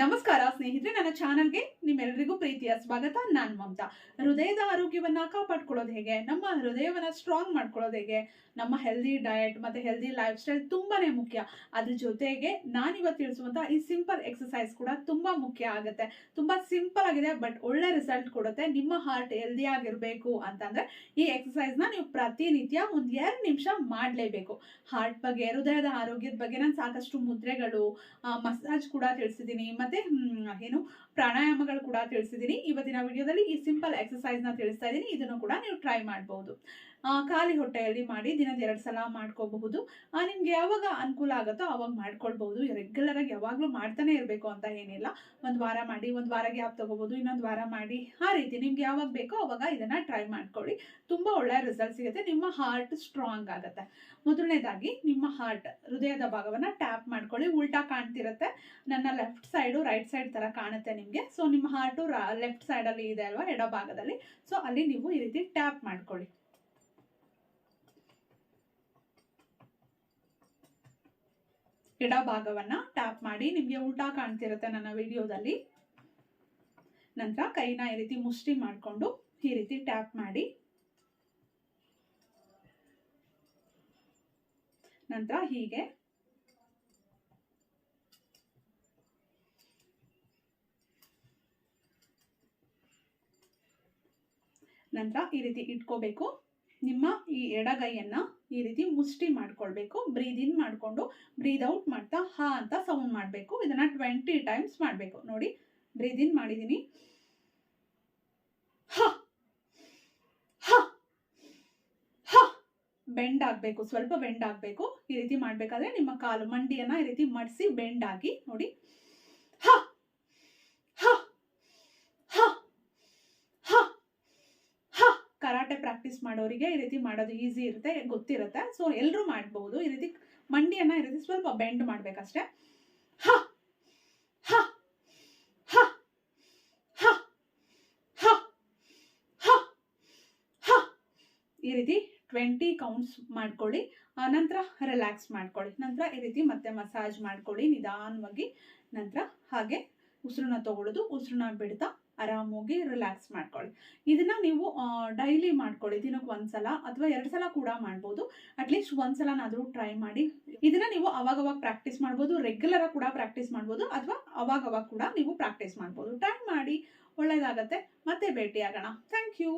ನಮಸ್ಕಾರ, ಸ್ನೇಹಿತರೆ, ನನ್ನ ಚಾನಲ್ಗೆ ನಿಮ್ಮೆಲ್ಲರಿಗೂ ಪ್ರೀತಿಯ ಸ್ವಾಗತ. ನಾನು ಮಮತಾ. ಹೃದಯದ ಆರೋಗ್ಯವನ್ನ ಕಾಪಾಡ್ಕೊಳ್ಳೋದು ಹೇಗೆ? ನಮ್ಮ ಹೃದಯವನ್ನ ಸ್ಟ್ರಾಂಗ್ ಮಾಡ್ಕೊಳ್ಳೋದು ಹೇಗೆ? ನಮ್ಮ ಹೆಲ್ದಿ ಡಯಟ್ ಮತ್ತೆ ಹೆಲ್ದಿ ಲೈಫ್ ಸ್ಟೈಲ್ ತುಂಬಾನೇ ಮುಖ್ಯ. ಅದ್ರ ಜೊತೆಗೆ ನಾನಿವತ್ತು ತಿಳಿಸುವಂತ ಈ ಸಿಂಪಲ್ ಎಕ್ಸಸೈಸ್ ಕೂಡ ತುಂಬಾ ಮುಖ್ಯ ಆಗುತ್ತೆ. ತುಂಬಾ ಸಿಂಪಲ್ ಆಗಿದೆ ಬಟ್ ಒಳ್ಳೆ ರಿಸಲ್ಟ್ ಕೊಡುತ್ತೆ. ನಿಮ್ಮ ಹಾರ್ಟ್ ಹೆಲ್ದಿ ಆಗಿರ್ಬೇಕು ಅಂತಂದ್ರೆ ಈ ಎಕ್ಸಸೈಸ್ನ ನೀವು ಪ್ರತಿನಿತ್ಯ ಒಂದ್ ಎರಡು ನಿಮಿಷ ಮಾಡ್ಲೇಬೇಕು. ಹಾರ್ಟ್ ಬಗ್ಗೆ, ಹೃದಯದ ಆರೋಗ್ಯದ ಬಗ್ಗೆ ನಾನು ಸಾಕಷ್ಟು ಮುದ್ರೆಗಳು ಮಸಾಜ್ ಕೂಡ ತಿಳಿಸಿದ್ದೀನಿ. ಮತ್ತೆ ಏನು ಪ್ರಾಣಾಯಾಮಗಳು ಕೂಡ ತಿಳಿಸಿದ್ದೀನಿ. ಇವತ್ತಿನ ವಿಡಿಯೋದಲ್ಲಿ ಈ ಸಿಂಪಲ್ ಎಕ್ಸಸೈಸ್ನ ತಿಳಿಸ್ತಾ ಇದ್ದೀನಿ. ಇದನ್ನು ಕೂಡ ನೀವು ಟ್ರೈ ಮಾಡಬಹುದು ಖಾಲಿ ಹೊಟ್ಟೆಯಲ್ಲಿ ಮಾಡಿ ದಿನದ ಎರಡು ಸಲ ಮಾಡ್ಕೋಬಹುದು. ನಿಮ್ಗೆ ಯಾವಾಗ ಅನುಕೂಲ ಆಗುತ್ತೋ ಅವಾಗ ಮಾಡ್ಕೊಳ್ಬಹುದು. ರೆಗ್ಯುಲರ್ ಆಗಿ ಯಾವಾಗ್ಲೂ ಮಾಡ್ತಾನೆ ಇರಬೇಕು ಅಂತ ಏನಿಲ್ಲ. ಒಂದು ವಾರ ಮಾಡಿ, ಒಂದು ವಾರ ಗ್ಯಾಪ್ ತಗೋಬಹುದು, ಇನ್ನೊಂದು ವಾರ ಮಾಡಿ. ಆ ರೀತಿ ನಿಮ್ಗೆ ಯಾವಾಗ ಬೇಕೋ ಅವಾಗ ಇದನ್ನ ಟ್ರೈ ಮಾಡ್ಕೊಳ್ಳಿ. ತುಂಬಾ ಒಳ್ಳೆ ರಿಸಲ್ಟ್ ಸಿಗುತ್ತೆ. ನಿಮ್ಮ ಹಾರ್ಟ್ ಸ್ಟ್ರಾಂಗ್ ಆಗುತ್ತೆ. ಮೊದಲನೇದಾಗಿ ನಿಮ್ಮ ಹಾರ್ಟ್ ಹೃದಯದ ಭಾಗವನ್ನ ಟ್ಯಾಪ್ ಮಾಡ್ಕೊಳ್ಳಿ. ಉಲ್ಟಾ ಕಾಣ್ತಿರುತ್ತೆ. ನನ್ನ ಲೆಫ್ಟ್ ಸೈಡು ರೈಟ್ ಸೈಡ್ ತರ ಕಾಣುತ್ತೆ ನಿಮಗೆ. ಸೊ ನಿಮ್ಮ ಹಾರ್ಟು ಲೆಫ್ಟ್ ಸೈಡ್ ಅಲ್ಲಿ ಇದೆ ಅಲ್ವಾ ಎಡ ಭಾಗದಲ್ಲಿ ಸೊ ಅಲ್ಲಿ ನೀವು ಈ ರೀತಿ ಟ್ಯಾಪ್ ಮಾಡ್ಕೊಳ್ಳಿ. ಎಡ ಭಾಗವನ್ನ ಟ್ಯಾಪ್ ಮಾಡಿ ನಿಮಗೆ ಉಲ್ಟಾ ಕಾಣ್ತಿರುತ್ತೆ ನನ್ನ ವಿಡಿಯೋದಲ್ಲಿ. ನಂತರ ಕೈನ ಈ ರೀತಿ ಮುಷ್ಟಿ ಮಾಡಿಕೊಂಡು ಈ ರೀತಿ ಟ್ಯಾಪ್ ಮಾಡಿ. ನಂತರ ಹೀಗೆ. ನಂತರ ಈ ರೀತಿ ಇಟ್ಕೋಬೇಕು. ನಿಮ್ಮ ಈ ಎಡಗೈಯನ್ನ ಈ ರೀತಿ ಮುಷ್ಟಿ ಮಾಡ್ಕೊಳ್ಬೇಕು ಬ್ರೀದ್ ಇನ್ ಮಾಡಿಕೊಂಡು ಬ್ರೀದ್ ಔಟ್ ಮಾಡ್ತಾ ಹಾ ಅಂತ ಸೌಂಡ್ ಮಾಡಬೇಕು. ಇದನ್ನ ಟ್ವೆಂಟಿ ಟೈಮ್ಸ್ ಮಾಡಬೇಕು. ನೋಡಿ ಬ್ರೀದ್ ಇನ್ ಮಾಡಿದ್ದೀನಿ ಹ ಬೆಂಡ್ ಆಗಬೇಕು, ಸ್ವಲ್ಪ ಬೆಂಡ್ ಆಗಬೇಕು. ಈ ರೀತಿ ಮಾಡಬೇಕಾದ್ರೆ ನಿಮ್ಮ ಕಾಲು ಮಂಡಿಯನ್ನು ಈ ರೀತಿ ಮಡಿಸಿ ಬೆಂಡ್ ಆಗಿ ನೋಡಿ ಹ ಹ ಹ ಹ ಹ ಕರಾಟೆ ಪ್ರಾಕ್ಟೀಸ್ ಮಾಡೋರಿಗೆ ಈ ರೀತಿ ಮಾಡೋದು ಈಸಿ ಇರುತ್ತೆ, ಗೊತ್ತಿರುತ್ತೆ. ಸೊ ಎಲ್ಲರೂ ಮಾಡ್ಬೋದು. ಈ ರೀತಿ ಮಂಡಿಯನ್ನ ಈ ರೀತಿ ಸ್ವಲ್ಪ ಬೆಂಡ್ ಮಾಡ್ಬೇಕಷ್ಟೇ. ಹ ಹ ಹ ಈ ರೀತಿ ಟ್ವೆಂಟಿ ಕೌಂಟ್ಸ್ ಮಾಡ್ಕೊಳ್ಳಿ. ನಂತರ ರಿಲ್ಯಾಕ್ಸ್ ಮಾಡ್ಕೊಳ್ಳಿ. ನಂತರ ಈ ರೀತಿ ಮತ್ತೆ ಮಸಾಜ್ ಮಾಡ್ಕೊಳ್ಳಿ ನಿಧಾನವಾಗಿ. ನಂತರ ಹಾಗೆ ಉಸಿರನ್ನ ತಗೊಳ್ಳೋದು ಉಸಿರನ್ನ ಬಿಡ್ತಾ ಆರಾಮಾಗಿ ರಿಲ್ಯಾಕ್ಸ್ ಮಾಡ್ಕೊಳ್ಳಿ. ಇದನ್ನ ನೀವು ಡೈಲಿ ಮಾಡ್ಕೊಳ್ಳಿ. ದಿನಕ್ಕೆ ಒಂದ್ಸಲ ಅಥವಾ ಎರಡು ಸಲ ಕೂಡ ಮಾಡ್ಬೋದು. ಅಟ್ಲೀಸ್ಟ್ ಒಂದ್ಸಲನಾದರೂ ಟ್ರೈ ಮಾಡಿ. ಇದನ್ನ ನೀವು ಅವಾಗವಾಗ ಪ್ರಾಕ್ಟೀಸ್ ಮಾಡ್ಬೋದು. ರೆಗ್ಯುಲರ್ ಕೂಡ ಪ್ರಾಕ್ಟೀಸ್ ಮಾಡ್ಬೋದು. ಅಥವಾ ಅವಾಗವಾಗ ಕೂಡ ನೀವು ಪ್ರಾಕ್ಟೀಸ್ ಮಾಡ್ಬೋದು. ಟ್ರೈ ಮಾಡಿ. ಒಳ್ಳೆಯದಾಗತ್ತೆ ಮತ್ತೆ ಭೇಟಿ ಆಗೋಣ ಥ್ಯಾಂಕ್ ಯು